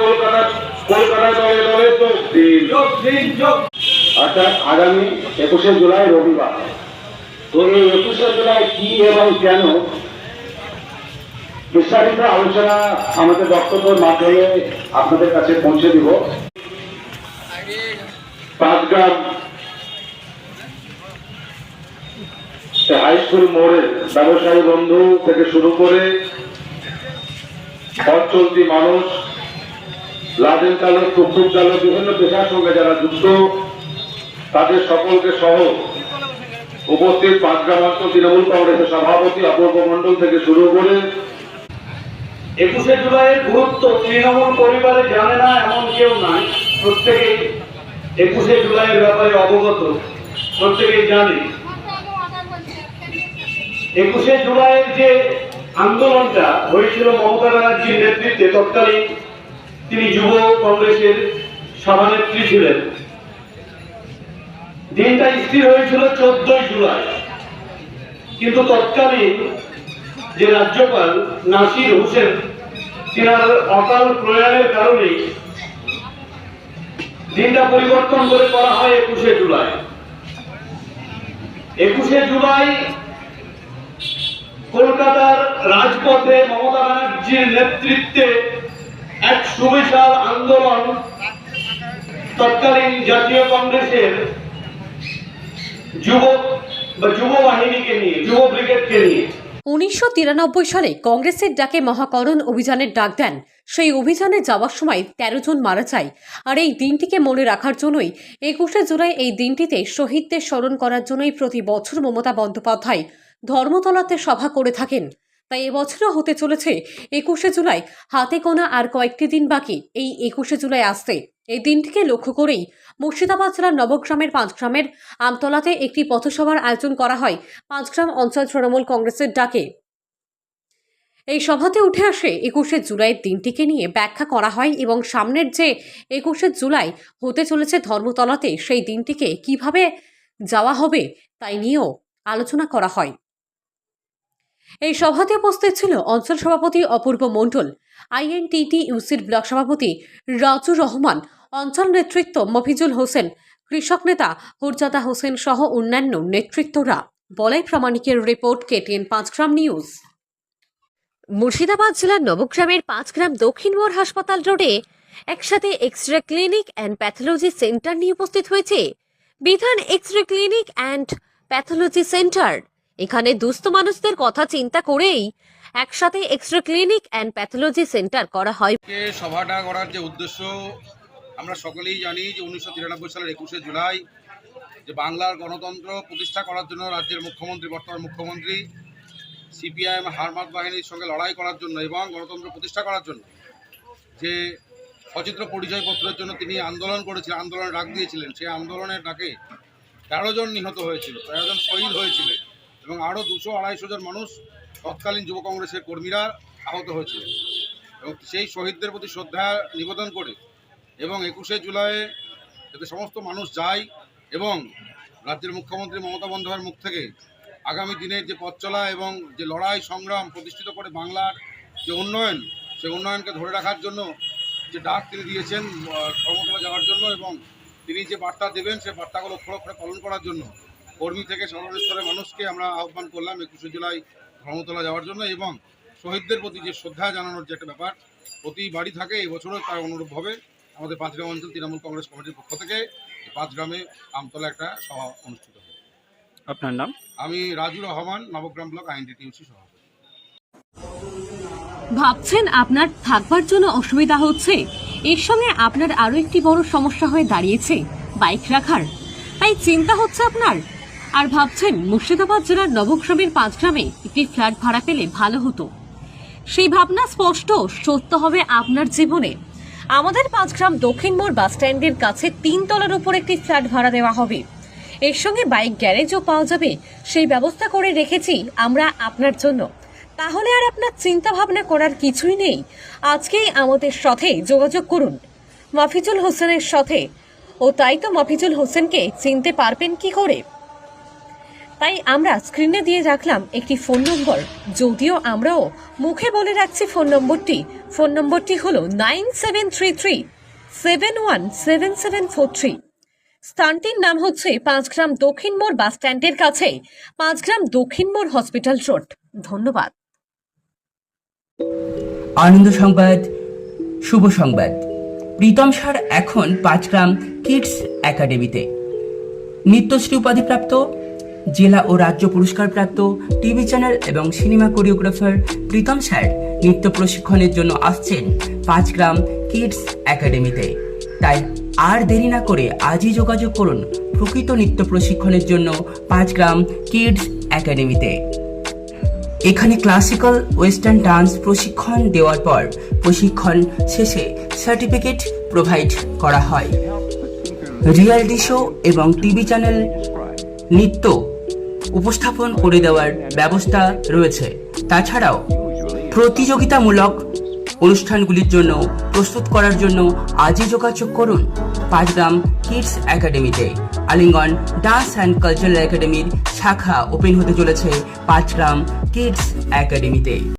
কলকাতা দলে দলে অর্থাৎ আগামী একুশে জুলাই রবিবার। তো এই একুশে জুলাই কি এবং কেন? বিস্তারিত আলোচনা আমাদের বক্তব্যের মাধ্যমে আপনাদের কাছে পৌঁছে দিব। পাঁচগ্রাম হাই স্কুল মোড়ে ব্যবসায়ী বন্ধু থেকে শুরু করে পথ চলতি মানুষ লাদেন চালক টুকটুক চালক বিভিন্ন পেশার সঙ্গে যারা যুক্ত, তাদের সকলকে সহ উপস্থিত পাঁচগ্রাম অঞ্চল তৃণমূল কংগ্রেসের সভাপতি, অপূর্ব মণ্ডল থেকে শুরু করে একুশে জুলাইয়ের গুরুত্ব তৃণমূল পরিবারে জানে না এমন কেউ নাই। প্রত্যেকেই একুশে জুলাইয়ের ব্যাপারে অবগত। প্রত্যেকেই জানে। একুশে জুলাইয়ের যে আন্দোলনটা হয়েছিল মমতা ব্যানার্জির নেতৃত্বে তৎকালীন তিনি যুব কংগ্রেসের সভানেত্রী ছিলেন। দিনটা স্থির হয়েছিল চোদ্দই জুলাই। কিন্তু তৎকালীন যে রাজ্যপাল নাসির হোসেন, তিনার অকাল প্রয়াণের কারণে দিনটা পরিবর্তন করে করা হয় একুশে জুলাই। একুশে জুলাই কলকাতার রাজপথে মমতা ব্যানার্জির নেতৃত্বে সুবিশাল আন্দোলন তৎকালীন জাতীয় কংগ্রেসের যুব বা যুব বাহিনীকে নিয়ে, যুব ব্রিগেডকে নিয়ে। উনিশশো তিরানব্বই সালে কংগ্রেসের ডাকে মহাকরণ অভিযানের ডাক দেন। সেই অভিযানে যাওয়ার সময় তেরো জন মারা যায়। আর এই দিনটিকে মনে রাখার জন্যই একুশে জুলাই এই দিনটিতে শহীদদের স্মরণ করার জন্যই প্রতি বছর মমতা বন্দ্যোপাধ্যায় ধর্মতলাতে সভা করে থাকেন। তাই এবছরও হতে চলেছে একুশে জুলাই। হাতে গোনা আর কয়েকটি দিন বাকি এই একুশে জুলাই আসতে। এই দিনটিকে লক্ষ্য করেই মুর্শিদাবাদ জেলার নবগ্রামের পাঁচগ্রামের আমতলাতে একটি পথসভার আয়োজন করা হয়। পাঁচগ্রাম অঞ্চল তৃণমূল কংগ্রেসের ডাকে। এই সভাতে উঠে আসে একুশে জুলাইয়ের দিনটিকে নিয়ে ব্যাখ্যা করা হয় এবং সামনের যে একুশে জুলাই হতে চলেছে ধর্মতলাতে সেই দিনটিকে কীভাবে যাওয়া হবে তাই নিয়েও আলোচনা করা হয়। এই সভাতে উপস্থিত ছিল অঞ্চল সভাপতি অপূর্ব মণ্ডল, আইএনটিটি ইউসির ব্লক সভাপতি রাজু রহমান, অঞ্চল নেতৃত্ব মফিজুল হোসেন, কৃষক নেতা হুরজাদা হোসেন সহ অন্যান্য নেতৃত্বরা। বলাই প্রামাণিকের report KTN Panchgram news. Murshidabad জেলার নবগ্রামের পাঁচগ্রাম দক্ষিণ মোড় হাসপাতাল রোডে একসাথে X ray clinic and pathology centre নিয়ে উপস্থিত হয়েছে। বিধান X ray clinic and pathology centre এখানে দুস্থ মানুষদের কথা চিন্তা করেই একসাথে X ray clinic and pathology centre করা হয়। সভাটা করার যে উদ্দেশ্য, আমরা সকলেই জানি যে উনিশশো তিরানব্বই সালের একুশে জুলাই যে বাংলার গণতন্ত্র প্রতিষ্ঠা করার জন্য রাজ্যের মুখ্যমন্ত্রী, বর্তমান মুখ্যমন্ত্রী, সিপিআইএম, হারমাত বাহিনীর সঙ্গে লড়াই করার জন্য এবং গণতন্ত্র প্রতিষ্ঠা করার জন্য যে সচিত্র পরিচয়পত্রের জন্য তিনি আন্দোলন করেছিলেন, আন্দোলনের ডাক দিয়েছিলেন। সেই আন্দোলনের ডাকে তেরো জন নিহত হয়েছিল, তেরো জন শহীদ হয়েছিলেন। এবং আরও দুশো আড়াইশো জন মানুষ তৎকালীন যুব কংগ্রেসের কর্মীরা আহত হয়েছিলেন। এবং সেই শহীদদের প্রতি শ্রদ্ধা নিবেদন করে এবং একুশে জুলাই যাতে সমস্ত মানুষ যায় এবং রাজ্যের মুখ্যমন্ত্রী মমতা বন্দ্যোপাধ্যায়ের মুখ থেকে আগামী দিনের যে পথ চলা এবং যে লড়াই সংগ্রাম প্রতিষ্ঠিত করে বাংলার যে উন্নয়ন, সেই উন্নয়নকে ধরে রাখার জন্য যে ডাক তিনি দিয়েছেন ধর্মতলা যাওয়ার জন্য এবং তিনি যে বার্তা দেবেন, সেই বার্তাগুলো অক্ষর অক্ষরে পালন করার জন্য কর্মী থেকে সর্বস্তরের মানুষকে আমরা আহ্বান করলাম একুশে জুলাই ধর্মতলা যাওয়ার জন্য এবং শহীদদের প্রতি যে শ্রদ্ধা জানানোর যে একটা ব্যাপার প্রতি বাড়ি থাকে এবছরও তার অনুরূপভাবে আমাদের পাঁচগ্রাম অঞ্চল তৃণমূল কংগ্রেস কমিটির পক্ষ থেকে পাঁচগ্রামে আমতলা একটা সভা অনুষ্ঠিত হবে। আপনার নাম? আমি রাজু রহমান নবগ্রাম ব্লক আইনডিটিউসি সভাপতি। ভাবছেন আপনার থাকবার জন্য অসুবিধা হচ্ছে? এর সঙ্গে আপনার আরও একটি বড় সমস্যা হয়ে দাঁড়িয়েছে বাইক রাখার। তাই চিন্তা হচ্ছে আপনার? আর ভাবছেন মুর্শিদাবাদ জেলার নবগ্রামের পাঁচ গ্রামে একটি ফ্ল্যাট ভাড়া পেলে ভালো হতো। সেই ভাবনা স্পষ্ট, সত্য হবে আপনার জীবনে। আমাদের পাঁচগ্রাম দক্ষিণ মোড় বাস স্ট্যান্ডের কাছে তিন তলার উপর একটি ফ্ল্যাট ভাড়া দেওয়া হবে। এর সঙ্গে বাইক গ্যারেজও পাওয়া যাবে। সেই ব্যবস্থা করে রেখেছি আমরা আপনার জন্য। তাহলে আর আপনার চিন্তা ভাবনা করার কিছুই নেই। আজকেই আমাদের সাথে যোগাযোগ করুন। মাফিজুল হোসেনের সাথে। ও তাই তো মাফিজুল হোসেনকে চিনতে পারবেন কি করে? তাই আমরা স্ক্রিনে দিয়ে রাখলাম একটি ফোন নম্বর যদিও আমরাও মুখে বলে রাখছি ফোন নম্বরটি ফোন নম্বরটি হল nine seven three three seven one seven seven four three স্থানটির নাম হচ্ছে পাঁচগ্রাম দক্ষিণ মোড় বাস স্ট্যান্ডের কাছে, পাঁচগ্রাম দক্ষিণ মোড় হসপিটাল রোড ধন্যবাদ। আনন্দ সংবাদ, শুভ সংবাদ। প্রীতম সার এখন পাঁচগ্রাম কিডস একাডেমিতে। নিত্যশ্রী উপাধিপ্রাপ্ত জেলা ও রাজ্য পুরস্কারপ্রাপ্ত টিভি চ্যানেল এবং সিনেমা কোরিওগ্রাফার প্রীতম স্যার নৃত্য প্রশিক্ষণের জন্য আসছেন পাঁচগ্রাম কিডস একাডেমিতে। তাই আর দেরি না করে আজই যোগাযোগ করুন প্রকৃত নৃত্য প্রশিক্ষণের জন্য পাঁচগ্রাম কিডস একাডেমিতে। এখানে ক্লাসিক্যাল ওয়েস্টার্ন ডান্স প্রশিক্ষণ দেওয়ার পর প্রশিক্ষণ শেষে সার্টিফিকেট প্রোভাইড করা হয়। রিয়ালিটি শো এবং টিভি চ্যানেল নৃত্য উপস্থাপন করে দেওয়ার ব্যবস্থা রয়েছে। তাছাড়াও, প্রতিযোগিতামূলক অনুষ্ঠানগুলির জন্য প্রস্তুত করার জন্য আজই যোগাযোগ করুন পাঁচগ্রাম কিডস একাডেমিতে। আলিঙ্গন ডান্স অ্যান্ড কালচারাল একাডেমির শাখা ওপেন হতে চলেছে পাঁচগ্রাম কিডস একাডেমিতে।